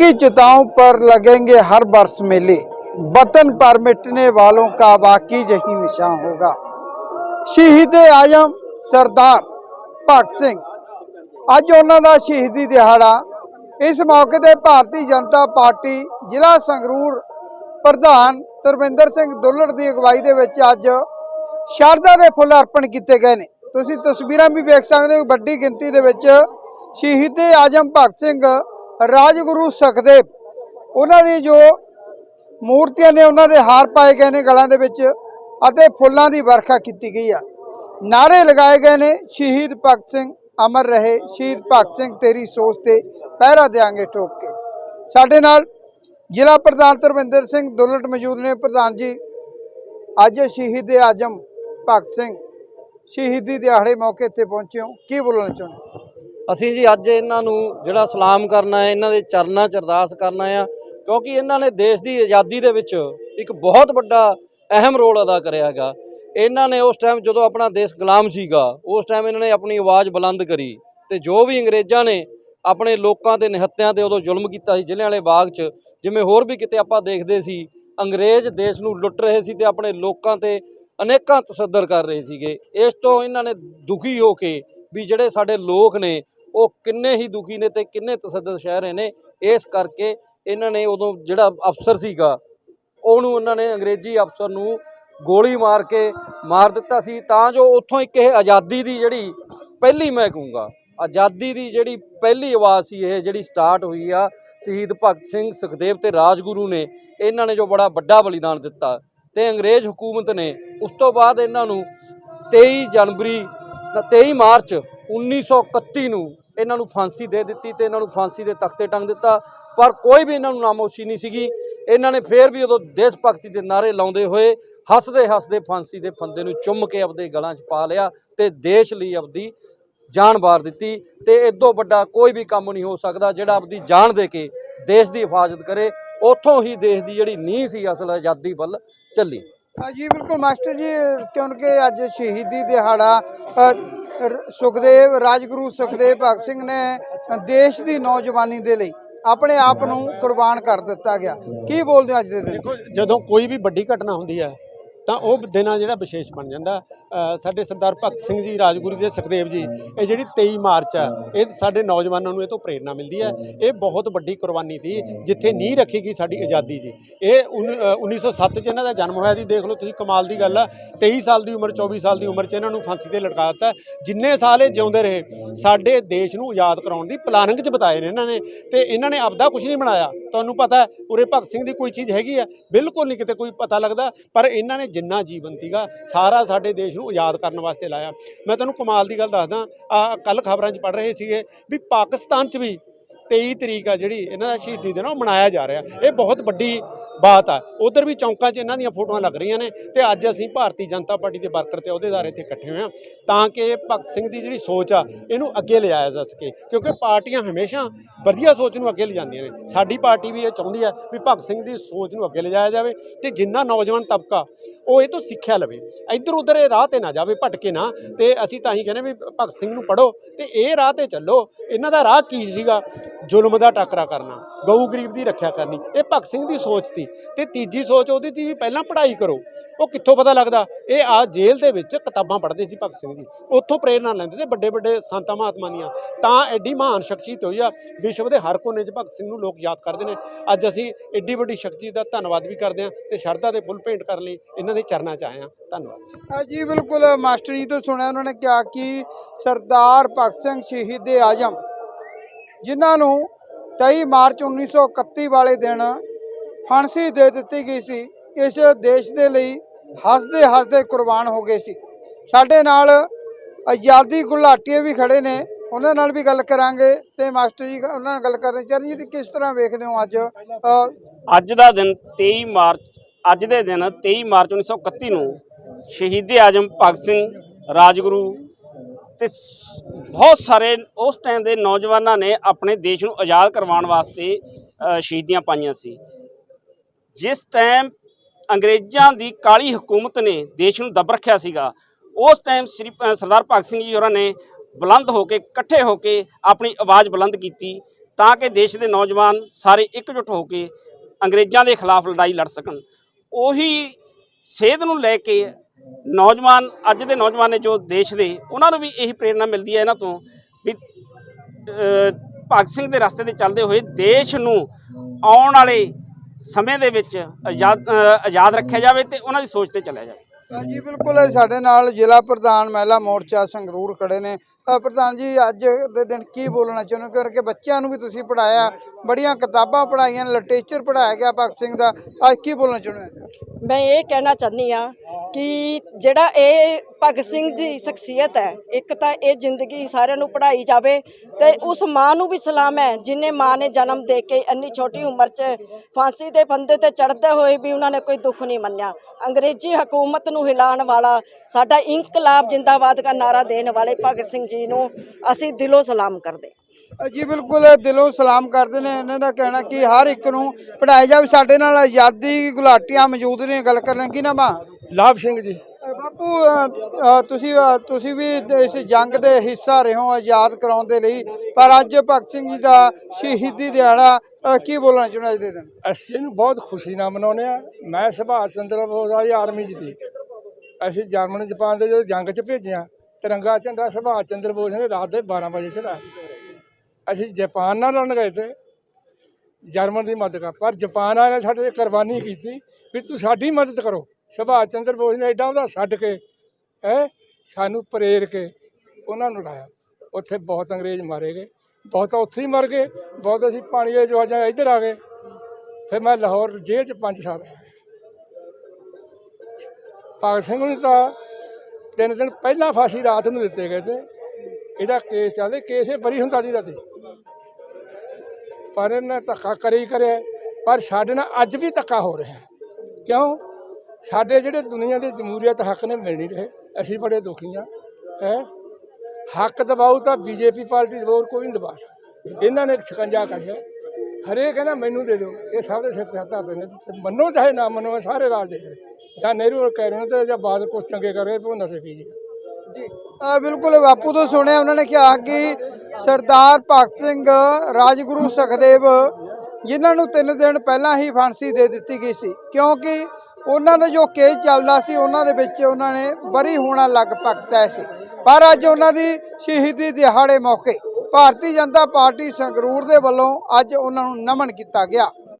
उनकी चिताओं पर लगेंगे हर वर्ष मेले वतन पर मिटने वालों का वाकई यही निशान होगा ਸ਼ਹੀਦ ਆਜਮ ਸਰਦਾਰ ਭਗਤ ਸਿੰਘ ਅੱਜ ਉਹਨਾਂ ਦਾ ਸ਼ਹੀਦੀ ਦਿਹਾੜਾ ਇਸ ਮੌਕੇ ਤੇ ਭਾਰਤੀ ਜਨਤਾ ਪਾਰਟੀ ਜ਼ਿਲ੍ਹਾ ਸੰਗਰੂਰ ਪ੍ਰਧਾਨ ਤਰਵਿੰਦਰ ਸਿੰਘ ਦੁੱਲੜ ਦੀ ਅਗਵਾਈ ਦੇ ਵਿੱਚ ਅੱਜ ਸ਼ਰਧਾ ਦੇ ਫੁੱਲ ਅਰਪਣ ਕੀਤੇ ਗਏ ਨੇ ਤੁਸੀਂ ਤਸਵੀਰਾਂ ਵੀ ਵੇਖ ਸਕਦੇ ਹੋ ਵੱਡੀ ਗਿਣਤੀ ਦੇ ਵਿੱਚ ਸ਼ਹੀਦ ਆਜਮ ਭਗਤ ਸਿੰਘ ਰਾਜਗੁਰੂ ਸੁਖਦੇਵ। ਉਹਨਾਂ ਦੀ ਜੋ ਮੂਰਤੀਆਂ ਨੇ ਉਹਨਾਂ ਦੇ ਹਾਰ ਪਾਏ ਗਏ ਨੇ ਗਲਾਂ ਦੇ ਵਿੱਚ ਅਤੇ ਫੁੱਲਾਂ ਦੀ ਵਰਖਾ ਕੀਤੀ ਗਈ ਆ। ਨਾਰੇ ਲਗਾਏ ਗਏ ਨੇ, ਸ਼ਹੀਦ ਭਗਤ ਸਿੰਘ ਅਮਰ ਰਹੇ, ਸ਼ਹੀਦ ਭਗਤ ਸਿੰਘ ਤੇਰੀ ਸੋਚ ਤੇ ਪਹਿਰਾ ਦੇਾਂਗੇ ਠੋਕ ਕੇ। ਸਾਡੇ ਨਾਲ ਜ਼ਿਲ੍ਹਾ ਪ੍ਰਧਾਨ ਧਰਮਿੰਦਰ ਸਿੰਘ, ਦੁੱਲਟ ਮੌਜੂਦ ਨੇ। ਪ੍ਰਧਾਨ ਜੀ, ਅੱਜ ਸ਼ਹੀਦ ਆਜਮ ਭਗਤ ਸਿੰਘ ਸ਼ਹੀਦੀ ਦਿਹਾੜੇ ਮੌਕੇ ਤੇ ਪਹੁੰਚੇ ਹੋ। ਕੀ ਬੋਲਣਾ ਚਾਹੁੰਦੇ ਹੋ? ਅਸੀਂ ਜੀ ਅੱਜ ਇਹਨਾਂ ਨੂੰ ਜਿਹੜਾ ਸਲਾਮ ਕਰਨਾ ਹੈ, ਇਹਨਾਂ ਦੇ ਚਰਨਾਂ 'ਚ ਅਰਦਾਸ ਕਰਨਾ ਆ, ਕਿਉਂਕਿ ਇਹਨਾਂ ਨੇ ਦੇਸ਼ ਦੀ ਆਜ਼ਾਦੀ ਦੇ ਵਿੱਚ ਇੱਕ ਬਹੁਤ ਵੱਡਾ ਅਹਿਮ ਰੋਲ ਅਦਾ ਕਰਿਆ ਹੈਗਾ। ਇਹਨਾਂ ਨੇ ਉਸ ਟਾਈਮ ਜਦੋਂ ਆਪਣਾ ਦੇਸ਼ ਗੁਲਾਮ ਸੀਗਾ, ਉਸ ਟਾਈਮ ਇਹਨਾਂ ਨੇ ਆਪਣੀ ਆਵਾਜ਼ ਬੁਲੰਦ ਕਰੀ ਤੇ ਜੋ ਵੀ ਅੰਗਰੇਜ਼ਾਂ ਨੇ ਆਪਣੇ ਲੋਕਾਂ ਤੇ ਨਿਹੱਤਿਆਂ ਤੇ ਉਦੋਂ ਜ਼ੁਲਮ ਕੀਤਾ ਸੀ, ਜ਼ਿਲ੍ਹਿਆਂ ਵਾਲੇ ਬਾਗ 'ਚ, ਜਿਵੇਂ ਹੋਰ ਵੀ ਕਿਤੇ ਆਪਾਂ ਦੇਖਦੇ ਸੀ, ਅੰਗਰੇਜ਼ ਦੇਸ਼ ਨੂੰ ਲੁੱਟ ਰਹੇ ਸੀ ਤੇ ਆਪਣੇ ਲੋਕਾਂ ਤੇ ਅਨੇਕਾਂ ਤਸੱਦਰ ਕਰ ਰਹੇ ਸੀਗੇ। ਇਸ ਤੋਂ ਇਹਨਾਂ ਨੇ ਦੁਖੀ ਹੋ ਕੇ ਵੀ ਜਿਹੜੇ ਸਾਡੇ ਲੋਕ ਨੇ ਉਹ ਕਿੰਨੇ ਹੀ ਦੁਖੀ ਨੇ ਤੇ ਕਿੰਨੇ ਤਸੱਦਦ ਸਹਿ ਰਹੇ ਨੇ, ਇਸ ਕਰਕੇ ਇਹਨਾਂ ਨੇ ਉਦੋਂ ਜਿਹੜਾ ਅਫਸਰ ਸੀਗਾ, ਉਹਨੂੰ ਉਹਨਾਂ ਨੇ ਅੰਗਰੇਜ਼ੀ ਅਫਸਰ ਨੂੰ ਗੋਲੀ ਮਾਰ ਕੇ ਮਾਰ ਦਿੱਤਾ ਸੀ, ਤਾਂ ਜੋ ਉੱਥੋਂ ਇੱਕ ਇਹ ਆਜ਼ਾਦੀ ਦੀ ਜਿਹੜੀ ਪਹਿਲੀ, ਮੈਂ ਕਹੂੰਗਾ, ਆਜ਼ਾਦੀ ਦੀ ਜਿਹੜੀ ਪਹਿਲੀ ਆਵਾਜ਼ ਸੀ, ਇਹ ਜਿਹੜੀ ਸਟਾਰਟ ਹੋਈ ਆ, ਸ਼ਹੀਦ ਭਗਤ ਸਿੰਘ ਸੁਖਦੇਵ ਤੇ ਰਾਜਗੁਰੂ ਨੇ, ਇਹਨਾਂ ਨੇ ਜੋ ਬੜਾ ਵੱਡਾ ਬਲੀਦਾਨ ਦਿੱਤਾ ਤੇ ਅੰਗਰੇਜ਼ ਹਕੂਮਤ ਨੇ, ਉਸ ਤੋਂ ਬਾਅਦ ਇਹਨਾਂ ਨੂੰ 23 ਜਨਵਰੀ 23 ਮਾਰਚ 1931 ਨੂੰ ਇਹਨਾਂ ਨੂੰ ਫਾਂਸੀ ਦੇ ਦਿੱਤੀ ਤੇ ਇਹਨਾਂ ਨੂੰ ਫਾਂਸੀ ਦੇ ਤਖਤੇ ਟੰਗ ਦਿੱਤਾ, ਪਰ ਕੋਈ ਵੀ ਇਹਨਾਂ ਨੂੰ ਨਾਮੋਸ਼ੀ ਨਹੀਂ ਸੀਗੀ। ਇਹਨਾਂ ਨੇ ਫੇਰ ਵੀ ਉਦੋਂ ਦੇਸ਼ ਭਗਤੀ ਦੇ ਨਾਰੇ ਲਾਉਂਦੇ ਹੋਏ ਹੱਸਦੇ ਹੱਸਦੇ ਫਾਂਸੀ ਦੇ ਫੰਦੇ ਨੂੰ ਚੁੰਮ ਕੇ ਆਪਦੇ ਗਲਾਂ 'ਚ ਪਾ ਲਿਆ ਤੇ ਦੇਸ਼ ਲਈ ਆਪਦੀ ਜਾਨ ਵਾਰ ਦਿੱਤੀ ਤੇ ਇਦੋਂ ਵੱਡਾ ਕੋਈ ਵੀ ਕੰਮ ਨਹੀਂ ਹੋ ਸਕਦਾ ਜਿਹੜਾ ਆਪਦੀ ਜਾਨ ਦੇ ਕੇ ਦੇਸ਼ ਦੀ ਹਿਫਾਜ਼ਤ ਕਰੇ। ਉੱਥੋਂ ਹੀ ਦੇਸ਼ ਦੀ ਜਿਹੜੀ ਨੀਂਹ ਸੀ ਅਸਲ ਆਜ਼ਾਦੀ ਵੱਲ ਚੱਲੀ। ਜੀ, ਬਿਲਕੁਲ ਮਾਸਟਰ ਜੀ ਕਿਉਂਕਿ ਅੱਜ ਸ਼ਹੀਦੀ ਦਿਹਾੜਾ ਸੁਖਦੇਵ, ਰਾਜਗੁਰੂ ਸੁਖਦੇਵ ਭਗਤ ਸਿੰਘ ਨੇ ਦੇਸ਼ ਦੀ ਨੌਜਵਾਨੀ ਦੇ ਲਈ ਆਪਣੇ ਆਪ ਨੂੰ ਕੁਰਬਾਨ ਕਰ ਦਿੱਤਾ ਗਿਆ। ਕੀ ਬੋਲਦੇ ਹੋ ਅੱਜ ਦੇ ਦਿਨ? ਦੇਖੋ, ਜਦੋਂ ਕੋਈ ਵੀ ਵੱਡੀ ਘਟਨਾ ਹੁੰਦੀ ਹੈ ਤਾਂ ਉਹ ਦਿਨ ਆ ਜਿਹੜਾ ਵਿਸ਼ੇਸ਼ ਬਣ ਜਾਂਦਾ। ਸਾਡੇ ਸਰਦਾਰ ਭਗਤ ਸਿੰਘ ਜੀ ਰਾਜਗੁਰੂ ਦੇ ਸੁਖਦੇਵ ਜੀ ਇਹ ਜਿਹੜੀ 23 ਮਾਰਚ ਆ ਇਹ ਸਾਡੇ ਨੌਜਵਾਨਾਂ ਨੂੰ ਇਹ ਤੋਂ ਪ੍ਰੇਰਣਾ ਮਿਲਦੀ ਹੈ ਇਹ ਬਹੁਤ ਵੱਡੀ ਕੁਰਬਾਨੀ ਸੀ ਜਿੱਥੇ ਨੀਂਹ ਰੱਖੀ ਗਈ ਸਾਡੀ ਆਜ਼ਾਦੀ ਦੀ। ਇਹ ਉਨ- ਅ, 1907 ਚ ਇਹਨਾਂ ਦਾ ਜਨਮ ਹੋਇਆ ਸੀ। ਦੇਖ ਲਓ ਤੁਸੀਂ ਕਮਾਲ ਦੀ ਗੱਲ ਆ 23 ਸਾਲ ਦੀ ਉਮਰ 24 ਸਾਲ ਦੀ ਉਮਰ ਚ ਇਹਨਾਂ ਨੂੰ ਫਾਂਸੀ ਤੇ ਲਟਕਾ ਦਿੱਤਾ। ਜਿੰਨੇ ਸਾਲ ਇਹ ਜਿਉਂਦੇ ਰਹੇ ਸਾਡੇ ਦੇਸ਼ ਨੂੰ ਆਜ਼ਾਦ ਕਰਾਉਣ ਦੀ ਪਲਾਨਿੰਗ ਚ ਬਤਾਏ ਨੇ ਇਹਨਾਂ ਨੇ। ਤੇ ਇਹਨਾਂ ਨੇ ਆਪਦਾ ਕੁਝ ਨਹੀਂ ਬਣਾਇਆ। ਤੁਹਾਨੂੰ ਪਤਾ ਉਰੇ ਭਗਤ ਸਿੰਘ ਦੀ ਕੋਈ ਚੀਜ਼ ਹੈਗੀ ਆ ਬਿਲਕੁਲ ਨਹੀਂ ਕਿਤੇ ਕੋਈ ਪਤਾ ਲੱਗਦਾ। ਪਰ ਇਹਨਾਂ ਨੇ ਜਿੰਨਾ ਜੀਵਨ ਸੀਗਾ ਸਾਰਾ ਸਾਡੇ ਦੇਸ਼ ਨੂੰ ਆਜ਼ਾਦ ਕਰਨ ਵਾਸਤੇ ਲਾਇਆ। ਮੈਂ ਤੁਹਾਨੂੰ ਕਮਾਲ ਦੀ ਗੱਲ ਦੱਸਦਾ ਆ ਕੱਲ ਖਬਰਾਂ 'ਚ ਪੜ ਰਹੇ ਸੀਗੇ ਵੀ ਪਾਕਿਸਤਾਨ 'ਚ ਵੀ 23 ਤਰੀਕ ਆ ਜਿਹੜੀ ਇਹਨਾਂ ਦਾ ਸ਼ਹੀਦੀ ਦਿਨ ਆ, ਉਹ ਮਨਾਇਆ ਜਾ ਰਿਹਾ। ਇਹ ਬਹੁਤ ਵੱਡੀ ਬਾਤ ਆ। ਉਧਰ ਵੀ ਚੌਂਕਾਂ 'ਚ ਇਹਨਾਂ ਦੀਆਂ ਫੋਟੋਆਂ ਲੱਗ ਰਹੀਆਂ ਨੇ ਤੇ ਅੱਜ ਅਸੀਂ ਭਾਰਤੀ ਜਨਤਾ ਪਾਰਟੀ ਦੇ ਵਰਕਰ ਤੇ ਅਹੁਦੇਦਾਰ ਇੱਥੇ ਇਕੱਠੇ ਹੋਏ ਆ ਤਾਂ ਕਿ ਭਗਤ ਸਿੰਘ ਦੀ ਜਿਹੜੀ ਸੋਚ ਆ, ਇਹਨੂੰ ਅੱਗੇ ਲਿਆਇਆ ਜਾ ਸਕੇ। ਕਿਉਂਕਿ ਪਾਰਟੀਆਂ ਹਮੇਸ਼ਾ ਵਧੀਆ ਸੋਚ ਨੂੰ ਅੱਗੇ ਲਿਜਾਂਦੀਆਂ ਨੇ। ਸਾਡੀ ਪਾਰਟੀ ਵੀ ਇਹ ਚਾਹੁੰਦੀ ਹੈ ਵੀ ਭਗਤ ਸਿੰਘ ਦੀ ਸੋਚ ਨੂੰ ਅੱਗੇ ਲਿਜਾਇਆ ਜਾਵੇ ਤੇ ਜਿੰਨਾ ਨੌਜਵਾਨ ਤਬਕਾ ਉਹ ਇਹ ਤੋਂ ਸਿੱਖਿਆ ਲਵੇ। ਇੱਧਰ ਉੱਧਰ ਇਹ ਰਾਹ ਤੇ ਨਾ ਜਾਵੇ, ਭਟਕੇ ਨਾ ਤੇ ਅਸੀਂ ਤਾਂ ਹੀ ਕਹਿੰਦੇ ਵੀ ਭਗਤ ਸਿੰਘ ਨੂੰ ਪੜੋ ਤੇ ਇਹ ਰਾਹ ਤੇ ਚੱਲੋ। ਇਹਨਾਂ ਦਾ ਰਾਹ ਕੀ ਸੀਗਾ? ਜ਼ੁਲਮ ਦਾ ਟਾਕਰਾ ਕਰਨਾ, ਗਊ ਗਰੀਬ ਦੀ ਰੱਖਿਆ ਕਰਨੀ। ਇਹ ਭਗਤ ਸਿੰਘ ਦੀ ਸੋਚ ਸੀ। ਤੇ ਤੀਜੀ ਸੋਚ ਉਹਦੀ ਸੀ ਵੀ ਪਹਿਲਾਂ ਪੜ੍ਹਾਈ ਕਰੋ। ਉਹ ਕਿੱਥੋਂ ਪਤਾ ਲੱਗਦਾ? ਇਹ ਆ ਜੇਲ੍ਹ ਦੇ ਵਿੱਚ ਕਿਤਾਬਾਂ ਪੜ੍ਹਦੇ ਸੀ ਭਗਤ ਸਿੰਘ ਜੀ। ਉੱਥੋਂ ਪ੍ਰੇਰਨਾ ਲੈਂਦੇ ਤੇ ਵੱਡੇ ਵੱਡੇ ਸੰਤਾਂ ਮਹਾਤਮਾ ਦੀਆਂ। ਤਾਂ ਐਡੀ ਮਹਾਨ ਸ਼ਖਸੀਅਤ ਹੋਈ ਆ, ਵਿਸ਼ਵ ਦੇ ਹਰ ਕੋਨੇ 'ਚ ਭਗਤ ਸਿੰਘ ਨੂੰ ਲੋਕ ਯਾਦ ਕਰਦੇ ਨੇ। ਅੱਜ ਅਸੀਂ ਐਡੀ ਵੱਡੀ ਸ਼ਖਸੀਅਤ ਦਾ ਧੰਨਵਾਦ ਵੀ ਕਰਦੇ ਹਾਂ ਤੇ ਸ਼ਰਧਾ ਦੇ ਫੁੱਲ ਭੇਂਟ ਕਰਨ ਲਈ ਇਹਨਾਂ ਦੇ ਚਰਨਾਂ 'ਚ ਆਏ ਹਾਂ। ਧੰਨਵਾਦ ਜੀ। ਹਾਂ ਜੀ, ਬਿਲਕੁਲ ਮਾਸਟਰ ਜੀ ਤੋਂ ਸੁਣਿਆ ਉਹਨਾਂ ਨੇ ਕਿਹਾ ਕਿ ਸਰਦਾਰ ਭਗਤ ਸਿੰਘ ਸ਼ਹੀਦ ਆਜਮ, ਜਿਨ੍ਹਾਂ ਨੂੰ 23 ਮਾਰਚ 1931 ਵਾਲੇ ਦਿਨ ਫਾਂਸੀ ਦੇ ਦਿੱਤੀ ਗਈ ਸੀ। ਇਸ ਦੇਸ਼ ਦੇ ਲਈ ਹੱਸਦੇ ਹੱਸਦੇ ਕੁਰਬਾਨ ਹੋ ਗਏ ਸੀ। ਸਾਡੇ ਨਾਲ ਆਜ਼ਾਦੀ ਗੁਲਾਟੀਏ ਵੀ ਖੜੇ ਨੇ। ਉਹਨਾਂ ਨਾਲ ਵੀ ਗੱਲ ਕਰਾਂਗੇ ਤੇ ਮਾਸਟਰ ਜੀ, ਉਹਨਾਂ ਨਾਲ ਗੱਲ ਕਰਦੇ ਚਰਨ ਜੀ, ਕਿਸ ਤਰ੍ਹਾਂ ਵੇਖਦੇ ਹੋ ਅੱਜ? ਅੱਜ ਦਾ ਦਿਨ 23 ਮਾਰਚ, ਅੱਜ ਦੇ ਦਿਨ 23 ਮਾਰਚ 1931 ਨੂੰ ਸ਼ਹੀਦ ਆਜਮ ਭਗਤ ਸਿੰਘ ਰਾਜਗੁਰੂ ਤੇ ਬਹੁਤ ਸਾਰੇ ਉਸ ਟਾਈਮ ਦੇ ਨੌਜਵਾਨਾਂ ਨੇ ਆਪਣੇ ਦੇਸ਼ ਨੂੰ ਆਜ਼ਾਦ ਕਰਵਾਉਣ ਵਾਸਤੇ ਸ਼ਹੀਦੀਆਂ ਪਾਈਆਂ ਸੀ। ਜਿਸ ਟਾਈਮ ਅੰਗਰੇਜ਼ਾਂ ਦੀ ਕਾਲੀ ਹਕੂਮਤ ਨੇ ਦੇਸ਼ ਨੂੰ ਦਬ ਰੱਖਿਆ ਸੀਗਾ, ਉਸ ਟਾਈਮ ਸ੍ਰੀ ਸਰਦਾਰ ਭਗਤ ਸਿੰਘ ਜੀ ਹੋਰਾਂ ਨੇ ਬੁਲੰਦ ਹੋ ਕੇ, ਇਕੱਠੇ ਹੋ ਕੇ ਆਪਣੀ ਆਵਾਜ਼ ਬੁਲੰਦ ਕੀਤੀ ਤਾਂ ਕਿ ਦੇਸ਼ ਦੇ ਨੌਜਵਾਨ ਸਾਰੇ ਇਕਜੁੱਟ ਹੋ ਕੇ ਅੰਗਰੇਜ਼ਾਂ ਦੇ ਖਿਲਾਫ ਲੜਾਈ ਲੜ ਸਕਣ। ਉਹੀ ਸੇਧ ਨੂੰ ਲੈ ਕੇ ਨੌਜਵਾਨ, ਅੱਜ ਦੇ ਨੌਜਵਾਨ ਨੇ ਜੋ ਦੇਸ਼ ਦੇ, ਉਹਨਾਂ ਨੂੰ ਵੀ ਇਹੀ ਪ੍ਰੇਰਣਾ ਮਿਲਦੀ ਹੈ ਇਹਨਾਂ ਤੋਂ ਵੀ ਭਗਤ ਸਿੰਘ ਦੇ ਰਸਤੇ ਤੇ ਚੱਲਦੇ ਹੋਏ ਦੇਸ਼ ਨੂੰ ਆਉਣ ਵਾਲੇ ਸਮੇਂ ਦੇ ਵਿੱਚ ਆਜ਼ਾਦ ਆਜ਼ਾਦ ਰੱਖਿਆ ਜਾਵੇ ਤੇ ਉਹਨਾਂ ਦੀ ਸੋਚ ਤੇ ਚੱਲਿਆ ਜਾਵੇ। ਜੀ ਬਿਲਕੁਲ ਸਾਡੇ ਨਾਲ ਜ਼ਿਲ੍ਹਾ ਪ੍ਰਧਾਨ ਮਹਿਲਾ ਮੋਰਚਾ ਸੰਗਰੂਰ ਖੜੇ ਨੇ। ਪ੍ਰਧਾਨ ਜੀ ਅੱਜ ਦੇ ਦਿਨ ਕੀ ਬੋਲਣਾ ਚਾਹੁੰਦੇ ਹੋ? ਕਿਉਂਕਿ ਬੱਚਿਆਂ ਨੂੰ ਵੀ ਤੁਸੀਂ ਪੜਾਇਆ ਬੜੀਆਂ ਕਿਤਾਬਾਂ ਪੜਾਈਆਂ ਲਿਟਰੇਚਰ ਪੜਾਇਆ ਗਿਆ ਭਗਤ ਸਿੰਘ ਦਾ। ਅੱਜ ਕੀ ਬੋਲਣਾ ਚਾਹੁੰਦੇ ਹੋ? ਮੈਂ ਇਹ ਕਹਿਣਾ ਚਾਹੁੰਦੀ ਆ ਕਿ ਜਿਹੜਾ ਇਹ ਭਗਤ ਸਿੰਘ ਦੀ ਸ਼ਖਸੀਅਤ ਹੈ, ਇੱਕ ਤਾਂ ਇਹ ਜ਼ਿੰਦਗੀ ਸਾਰਿਆਂ ਨੂੰ ਪੜ੍ਹਾਈ ਜਾਵੇ ਤੇ ਉਸ ਮਾਂ ਨੂੰ ਵੀ ਸਲਾਮ ਹੈ, ਜਿਨੇ ਮਾਂ ਨੇ ਜਨਮ ਦੇ ਕੇ ਇੰਨੀ ਛੋਟੀ ਉਮਰ 'ਚ ਫਾਂਸੀ ਦੇ ਫੰਦੇ ਤੇ ਚੜ੍ਹਦੇ ਹੋਏ ਵੀ ਉਹਨਾਂ ਨੇ ਕੋਈ ਦੁੱਖ ਨਹੀਂ ਮੰਨਿਆ। ਅੰਗਰੇਜ਼ੀ ਹਕੂਮਤ ਨੂੰ ਹਿਲਾਉਣ ਵਾਲਾ ਸਾਡਾ ਇਨਕਲਾਬ ਜਿੰਦਾਬਾਦ ਦਾ ਨਾਰਾ ਦੇਣ ਵਾਲੇ ਭਗਤ ਸਿੰਘ ਜੀ ਨੂੰ ਅਸੀਂ ਦਿਲੋਂ ਸਲਾਮ ਕਰਦੇ ਜੀ ਬਿਲਕੁਲ, ਦਿਲੋਂ ਸਲਾਮ ਕਰਦੇ ਨੇ। ਇਹਨਾਂ ਦਾ ਕਹਿਣਾ ਕਿ ਹਰ ਇੱਕ ਨੂੰ ਪੜਾਇਆ ਜਾਵੇ, ਸਾਡੇ ਨਾਲ ਆਜ਼ਾਦੀ ਗੁਲਾਟੀਆਂ ਮੌਜੂਦ ਨੇ, ਗੱਲ ਕਰ ਲੈਣ ਕੀ ਨਾਮ ਆ ਲਾਭ ਸਿੰਘ ਜੀ। ਬਾਪੂ ਅ, ਤੁਸੀਂ ਅ, ਤੁਸੀਂ ਵੀ ਇਸ ਜੰਗ ਦੇ ਹਿੱਸਾ ਰਹੇ ਹੋ ਆਜ਼ਾਦ ਕਰਾਉਣ ਦੇ ਲਈ। ਪਰ ਅੱਜ ਭਗਤ ਸਿੰਘ ਜੀ ਦਾ ਸ਼ਹੀਦੀ ਦਿਹਾੜਾ ਅ, ਕੀ ਬੋਲਣਾ ਚਾਹੁੰਦੇ ਅੱਜ ਦੇ ਦਿਨ? ਅਸੀਂ ਇਹਨੂੰ ਬਹੁਤ ਖੁਸ਼ੀ ਨਾਲ ਮਨਾਉਂਦੇ ਆ ਮੈਂ ਸੁਭਾਸ਼ ਚੰਦਰ ਬੋਸ ਵਾਲੀ ਆਰਮੀ 'ਚ ਸੀ ਅਸੀਂ ਜਰਮਨ ਜਾਪਾਨ ਦੇ ਜਦੋਂ ਜੰਗ 'ਚ ਭੇਜਿਆ ਤਿਰੰਗਾ ਝੰਡਾ ਸੁਭਾਸ਼ ਚੰਦਰ ਬੋਸ ਨੇ ਰਾਤ ਦੇ 12 ਵਜੇ ਚੜਾਇਆ ਅਸੀਂ ਜਾਪਾਨ ਨਾਲ ਲੜਨ ਗਏ ਤੇ ਜਰਮਨ ਦੀ ਮਦਦ ਕਰ ਪਰ ਜਾਪਾਨ ਵਾਲਿਆਂ ਨੇ ਸਾਡੇ ਤੇ ਕੁਰਬਾਨੀ ਕੀਤੀ ਵੀ ਤੂੰ ਸਾਡੀ ਮਦਦ ਕਰੋ। ਸੁਭਾਸ਼ ਚੰਦਰ ਬੋਸ ਨੇ ਐਡਾ ਉਹਦਾ ਛੱਡ ਕੇ, ਹੈ, ਸਾਨੂੰ ਪ੍ਰੇਰ ਕੇ ਉਹਨਾਂ ਨੂੰ ਲਾਇਆ। ਉੱਥੇ ਬਹੁਤ ਅੰਗਰੇਜ਼ ਮਾਰੇ ਗਏ। ਬਹੁਤ ਉੱਥੇ ਹੀ ਮਰ ਗਏ। ਬਹੁਤ ਅਸੀਂ ਪਾਣੀ ਦੇ ਜਵਾਜਾਂ ਇੱਧਰ ਆ ਗਏ। ਫਿਰ ਮੈਂ ਲਾਹੌਰ ਜੇਲ੍ਹ 'ਚ 5 ਸਾਲ ਭਗਤ ਸਿੰਘ ਨੂੰ ਤਾਂ ਤਿੰਨ ਦਿਨ ਪਹਿਲਾਂ ਫਾਂਸੀ ਰਾਤ ਨੂੰ ਦਿੱਤੇ ਗਏ ਤੇ ਇਹਦਾ ਕੇਸ ਚੱਲਦੇ, ਕੇਸ ਇਹ ਬਰੀ ਹੁੰਦਾ ਨਹੀਂ ਰਾਤੀ। ਪਰ ਇਹਨਾਂ ਧੱਕਾ ਕਰੇ ਹੀ ਕਰਿਆ, ਪਰ ਸਾਡੇ ਨਾਲ ਅੱਜ ਵੀ ਧੱਕਾ ਹੋ ਰਿਹਾ। ਕਿਉਂ? ਸਾਡੇ ਜਿਹੜੇ ਦੁਨੀਆ ਦੇ ਜਮਹੂਰੀਅਤ ਹੱਕ ਨੇ ਮਿਲ ਨਹੀਂ ਰਹੇ। ਅਸੀਂ ਬੜੇ ਦੁਖੀ ਹਾਂ, ਹੈ। ਹੱਕ ਦਬਾਉ ਤਾਂ ਬੀਜੇਪੀ ਪਾਰਟੀ ਦੇ ਹੋਰ ਕੋਈ ਨਹੀਂ ਦਬਾ ਸਕਦਾ। ਇਹਨਾਂ ਨੇ ਸ਼ਿਕੰਜਾ ਕੱਢਿਆ ਹਰੇਕ ਕਹਿੰਦਾ, ਮੈਨੂੰ ਦੇ ਦਿਓ। ਇਹ ਸਭ ਦੇ ਸਿਰ ਤੇ ਹੱਥਾਂ ਪਏ ਨੇ। ਮੰਨੋ ਚਾਹੇ ਨਾ ਮੰਨੋ ਸਾਰੇ ਰਾਜ ਦੇ ਰਹੇ ਜਾਂ ਨਹਿਰੂ ਕਹਿ ਰਹੇ ਨੇ ਤੇ ਜਾਂ ਬਾਦਲ ਕੁਛ ਚੰਗੇ ਕਰ ਰਹੇ ਤੇ ਉਹ ਨਸ਼ੇ ਪੀ ਜੀ ਜੀ ਬਿਲਕੁਲ, ਬਾਪੂ ਤੋਂ ਸੁਣਿਆ, ਉਹਨਾਂ ਨੇ ਕਿਹਾ ਕਿ ਸਰਦਾਰ ਭਗਤ ਸਿੰਘ, ਰਾਜਗੁਰੂ ਸੁਖਦੇਵ, ਜਿਨ੍ਹਾਂ ਨੂੰ ਤਿੰਨ ਦਿਨ ਪਹਿਲਾਂ ਹੀ ਫਾਂਸੀ ਦੇ ਦਿੱਤੀ ਗਈ ਸੀ। ਕਿਉਂਕਿ ਉਹਨਾਂ ਦਾ ਜੋ ਕੇਸ ਚੱਲਦਾ ਸੀ, ਉਹਨਾਂ ਦੇ ਵਿੱਚ ਉਹਨਾਂ ਨੇ ਬਰੀ ਹੋਣਾ ਲਗਭਗ ਤੈਅ ਸੀ। ਪਰ ਅੱਜ ਉਹਨਾਂ ਦੀ ਸ਼ਹੀਦੀ ਦਿਹਾੜੇ ਮੌਕੇ ਭਾਰਤੀ ਜਨਤਾ ਪਾਰਟੀ ਸੰਗਰੂਰ ਦੇ ਵੱਲੋਂ ਅੱਜ ਉਹਨਾਂ ਨੂੰ ਨਮਨ ਕੀਤਾ ਗਿਆ।